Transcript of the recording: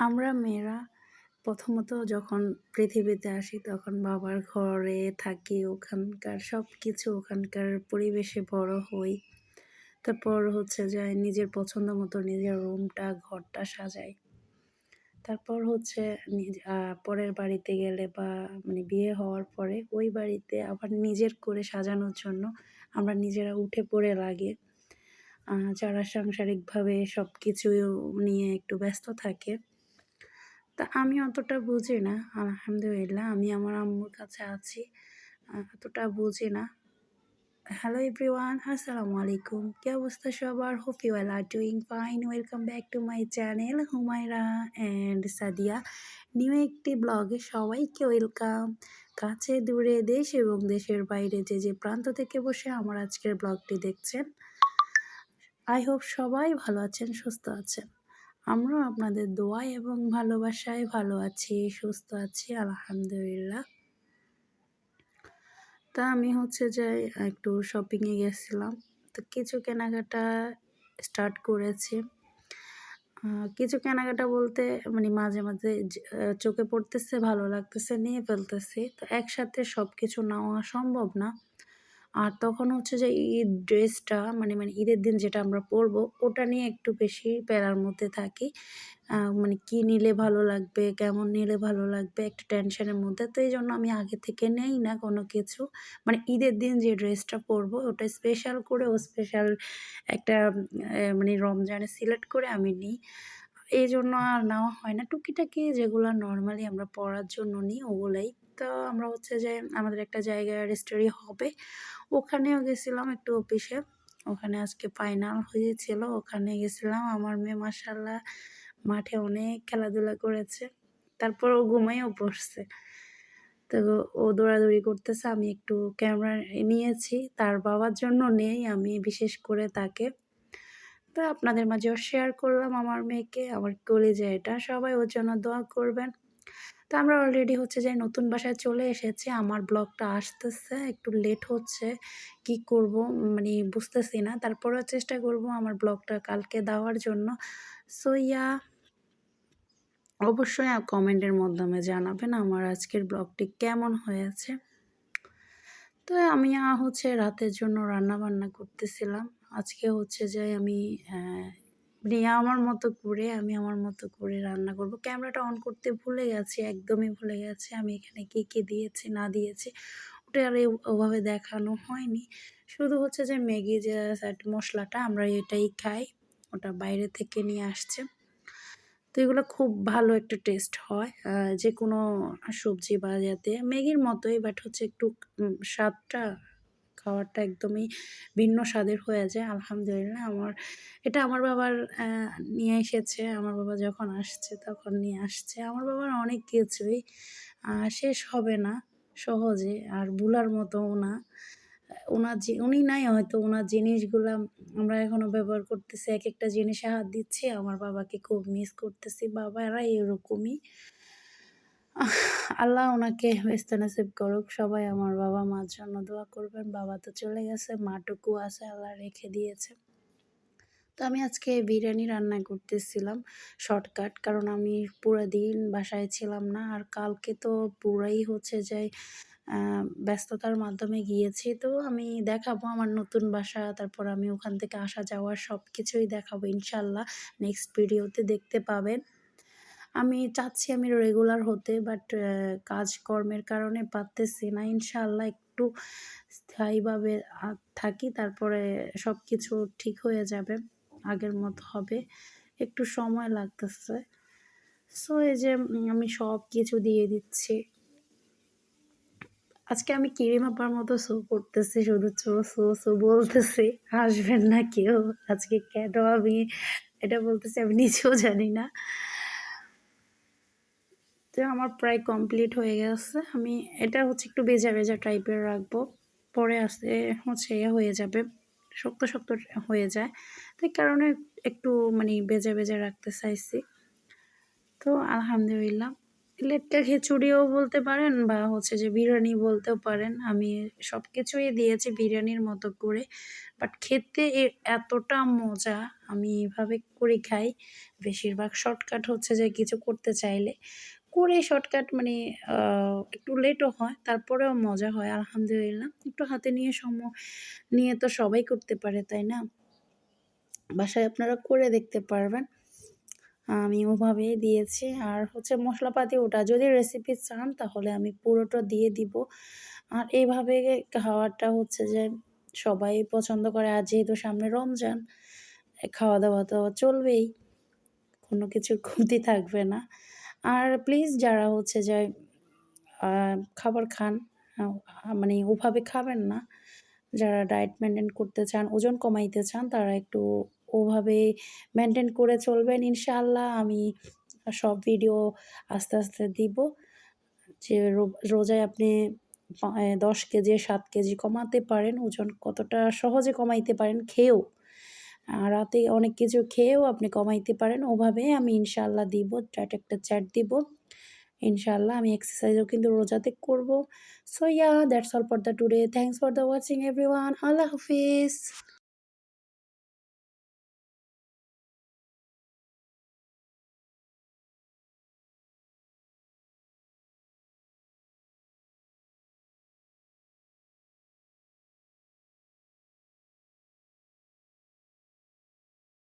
আমরা মেয়েরা প্রথমত যখন পৃথিবীতে আসি তখন বাবার ঘরে থাকি, ওখানকার সব কিছু ওখানকার পরিবেশে বড় হই। তারপর হচ্ছে যায় নিজের পছন্দ মতো নিজের রুমটা, ঘরটা সাজাই। তারপর হচ্ছে পরের বাড়িতে গেলে বা মানে বিয়ে হওয়ার পরে ওই বাড়িতে আবার নিজের করে সাজানোর জন্য আমরা নিজেরা উঠে পড়ে লাগে। যারা সাংসারিকভাবে সব কিছু নিয়ে একটু ব্যস্ত থাকে তা আমি অতটা বুঝি না। আলহামদুলিল্লাহ, আমি আমার আম্মুর কাছে আছি। অতটা বুঝি না। হ্যালো এভরিওয়ান আসসালামু আলাইকুম। কি অবস্থা সবার? Hope you are doing fine welcome back to my channel Humaira and Sadia new একটি ব্লগে সবাইকে ওয়েলকাম কাছে, দূরে দেশ এবং দেশের বাইরে যে যে প্রান্ত থেকে বসে আমার আজকের ব্লগটি দেখছেন। আই হোপ সবাই ভালো আছেন, সুস্থ আছেন। আমরাও আপনাদের দোয়া এবং ভালোবাসায় ভালো আছি, সুস্থ আছি, আলহামদুলিল্লাহ। তা আমি হচ্ছে যে একটু শপিংয়ে গেছিলাম। তো কিছু কেনাকাটা স্টার্ট করেছি। কিছু কেনাকাটা বলতে মানে মাঝে মাঝে চোখে পড়তেছে, ভালো লাগতেছে, নিয়ে ফেলতেছি। তো একসাথে সব কিছু নেওয়া সম্ভব না। আর তখন হচ্ছে যে ঈদ ড্রেসটা মানে মানে ঈদের দিন যেটা আমরা পরবো, ওটা নিয়ে একটু বেশি প্যারার মধ্যে থাকি। মানে কি নিলে ভালো লাগবে, কেমন নিলে ভালো লাগবে, একটু টেনশনের মধ্যে। তো এই জন্য আমি আগে থেকে নেই না কোনো কিছু। মানে ঈদের দিন যে ড্রেসটা পরবো, ওটা স্পেশাল করে ও স্পেশাল একটা মানে রমজানে সিলেক্ট করে আমি নিই। এই জন্য আর নেওয়া হয় না। টুকিটাকি যেগুলো নর্মালি আমরা পরার জন্য নিই, ওগুলাই। তো আমরা হচ্ছে যে আমাদের একটা জায়গায় রেজিস্ট্রি হবে। ওখানেও গেছিলাম একটু অফিসে। ওখানে আজকে ফাইনাল হয়েছিল। ওখানে গেছিলাম। আমার মেয়ে মাসাল্লাহ মাঠে অনেক খেলাধুলা করেছে। তারপর ও ঘুমাইও পড়ছে। তো ও দৌড়াদৌড়ি করতেছে। আমি একটু ক্যামেরা নিয়েছি। তার বাবার জন্য নেই। আমি বিশেষ করে তাকে তো আপনাদের মাঝেও শেয়ার করলাম আমার মেয়েকে, আমার কলেজে এটা। সবাই ওর জন্য দোয়া করবেন। তো আমরা অলরেডি হচ্ছে যে নতুন বাসায় চলে এসেছি, আমার ব্লগটা আসতেছে, একটু লেট হচ্ছে, কি করব মানে বুঝতেছি না। তারপরেও চেষ্টা করব আমার ব্লগটা কালকে দেওয়ার জন্য। সো ইয়া অবশ্যই কমেন্টের মাধ্যমে জানাবেন আমার আজকের ব্লগটি কেমন হয়েছে। তো আমি হচ্ছে রাতের জন্য রান্না বান্না করতেছিলাম। আজকে হচ্ছে যে আমি মানে আমার মতো করে, আমি আমার মতো করে রান্না করব। ক্যামেরাটা অন করতে ভুলে গেছি, একদমই ভুলে গেছি। আমি এখানে কী কী দিয়েছি, না দিয়েছি, ওটা আর ওভাবে দেখানো হয়নি। শুধু হচ্ছে যে ম্যাগি যে মশলাটা, আমরা এটাই খাই, ওটা বাইরে থেকে নিয়ে আসছে। তো এগুলো খুব ভালো একটা টেস্ট হয় যে কোনো সবজি বা যাতে ম্যাগির মতোই, বাট হচ্ছে একটু স্বাদটা খাবারটা একদমই ভিন্ন স্বাদের হয়ে যায়, আলহামদুলিল্লাহ। আমার, এটা আমার বাবার নিয়ে এসেছে, আমার বাবা যখন আসছে তখন নিয়ে আসছে। আমার বাবার অনেক কিছুই শেষ হবে না, সহজে, আর বুলার মতোও না ওনার যে, উনি নাই হয়তো, ওনার জিনিসগুলো আমরা এখনও ব্যবহার করতেছি এক একটা জিনিসে হাত দিচ্ছি, আমার বাবাকে খুব মিস করতেছি, বাবারা এরকমই। আল্লাহ ওনাকে ব্যস্ত নসিব করুক, সবাই আমার বাবা মার জন্য দোয়া করবেন। বাবা তো চলে গেছে, মাটুকু আছে, আল্লাহ রেখে দিয়েছে। তো আমি আজকে বিরিয়ানি রান্না করতেছিলাম, শর্টকাট, কারণ আমি পুরো দিন বাসায় ছিলাম না, আর কালকে তো পুরাই হচ্ছে যে ব্যস্ততার মাধ্যমে গিয়েছি। তো আমি দেখাবো আমার নতুন বাসা, তারপর আমি ওখান থেকে আসা যাওয়ার সব কিছুই দেখাবো ইনশাল্লাহ। নেক্সট ভিডিওতে দেখতে পাবেন। আমি চাচ্ছি আমি রেগুলার হতে বাট কাজকর্মের কারণে পারতেছি না। ইনশাল্লাহ একটু স্থায়ীভাবে থাকি, তারপরে সব কিছু ঠিক হয়ে যাবে, আগের মতো হবে। একটু সময় লাগতেছে। সো এই যে আমি সব কিছু দিয়ে দিচ্ছি। আজকে আমি কিরিম আপার মতো শো করতেছি, শুধু চো শো শো বলতেছি। আসবেন না কেউ? আজকে কেন আমি এটা বলতেছি আমি নিজেও জানি না। তো আমার প্রায় কমপ্লিট হয়ে গেছে। আমি এটা হচ্ছে একটু বেজা বেজা টাইপের রাখব। পরে আসতে হচ্ছে হয়ে যাবে, শক্ত শক্ত হয়ে যায়। তাই কারণে একটু মানে বেজা বেজা রাখতে চাইছি। তো আলহামদুলিল্লাহ। লেটকা খিচুড়িও বলতে পারেন বা হচ্ছে যে বিরিয়ানি বলতেও পারেন। আমি সব কিছুই দিয়েছি বিরিয়ানির মতো করে। বাট খেতে এতটা মজা আমি এভাবে করে খাই। বেশিরভাগ শর্টকাট হচ্ছে যে কিছু করতে চাইলে। করে শর্টকাট মানে একটু লেটও হয়, তারপরেও মজা হয়, আলহামদুলিল্লাহ। একটু হাতে নিয়ে সম নিয়ে তো সবাই করতে পারে, তাই না? বাসায় আপনারা করে দেখতে পারবেন। আমি ওভাবেই দিয়েছি। আর হচ্ছে মশলাপাতি ওটা, যদি রেসিপি চান তাহলে আমি পুরোটা দিয়ে দিব। আর এইভাবে খাওয়াটা হচ্ছে যে সবাই পছন্দ করে। আর যেহেতু সামনে রমজান খাওয়া দাওয়া তো চলবেই, কোনো কিছুর কমতি থাকবে না। আর প্লিজ যারা হচ্ছে যে খাবার খান মানে ওভাবে খাবেন না, যারা ডায়েট মেনটেন করতে চান, ওজন কমাইতে চান, তারা একটু ওভাবে মেনটেন করে চলবেন, ইনশাআল্লাহ। আমি সব ভিডিও আস্তে আস্তে দিব যে রোজায় আপনি দশ কেজি, সাত কেজি কমাতে পারেন, ওজন কতটা সহজে কমাইতে পারেন, খেয়েও রাতে অনেক কিছু খেয়েও আপনি কমাইতে পারেন। ওভাবে আমি ইনশাল্লাহ দিব চ্যাট একটা চ্যাট দিব। ইনশাল্লাহ আমি এক্সারসাইজও কিন্তু রোজাতে করব। So yeah that's all for the today thanks for the watching everyone Allah Hafiz.